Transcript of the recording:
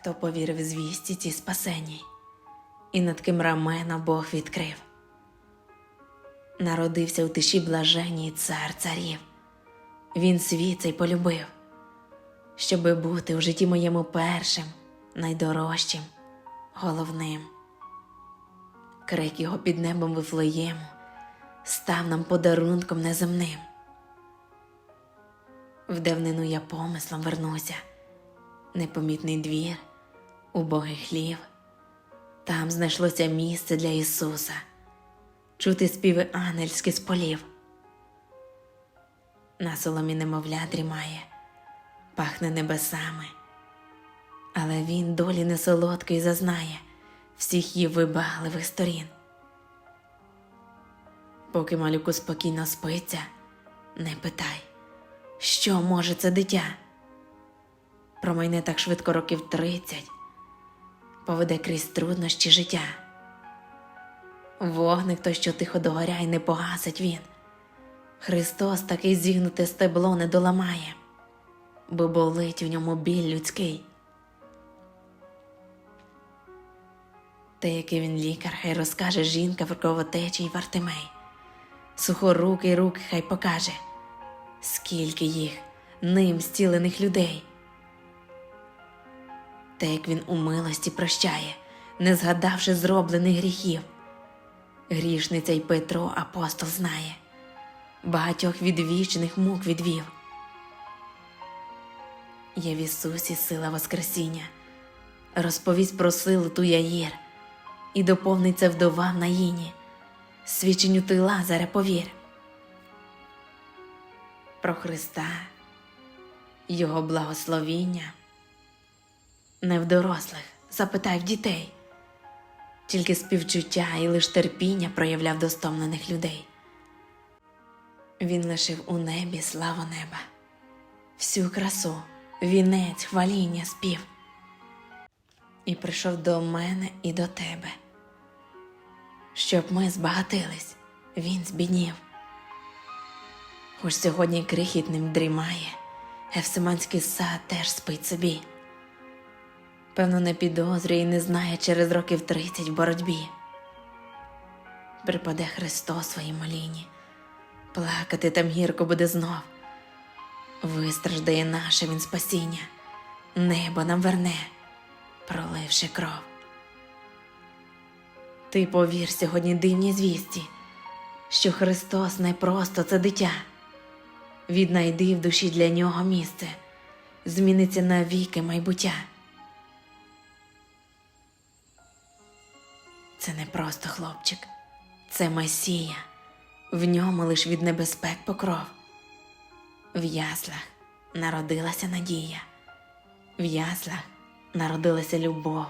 хто повірив звісті ці спасенній, і над ким рамена Бог відкрив. Народився у тиші блаженній цар царів. Він світ цей полюбив, щоби бути в житті моєму першим, найдорожчим, головним. Крик його під небом Вифлеєму став нам подарунком неземним. В давнину я помислом вернуся, непомітний двір, убогий хлів. Там знайшлося місце для Ісуса, чути співи ангельські з полів. На соломі немовля дрімає, пахне небесами, але він долі не солодкий зазнає всіх її вибагливих сторін. Поки малюку спокійно спиться, не питай, що може це дитя. Промайне так швидко років тридцять, поведе крізь труднощі життя. Вогник той, що тихо догоряє, не погасить він. Христос такий зігнуте стебло не доламає, бо болить у ньому біль людський. Те, який він лікар, хай розкаже жінка в кровотечі Вартимей. Сухорукий руки хай покаже, скільки їх ним зцілених людей. Те, як він у милості прощає, не згадавши зроблених гріхів. Грішниця й Петро апостол знає, багатьох відвічних мук відвів. Є в Ісусі сила Воскресіння, розповість про силу ту Яїр, і доповниться вдова в наїні, свідченню ти Лазаря повір. Про Христа, Його благословіння не в дорослих, запитай в дітей, тільки співчуття і лиш терпіння проявляв до стомлених людей. Він лишив у небі славу неба, всю красу, вінець, хваління, спів. І прийшов до мене і до тебе, щоб ми збагатились, він збіднів. Хоч сьогодні крихітним дрімає, Евсиманський сад теж спить собі. Певно, не підозрює і не знає через років тридцять в боротьбі. Припаде Христос своїм молінні, плакати там гірко буде знов. Вистраждає наше він спасіння, небо нам верне, проливши кров. Ти повір сьогодні дивній звісті, що Христос не просто це дитя. Віднайди в душі для нього місце, зміниться навіки майбуття. Це не просто хлопчик, це Месія, в ньому лиш від небезпек покров. В яслах народилася надія, в яслах народилася любов.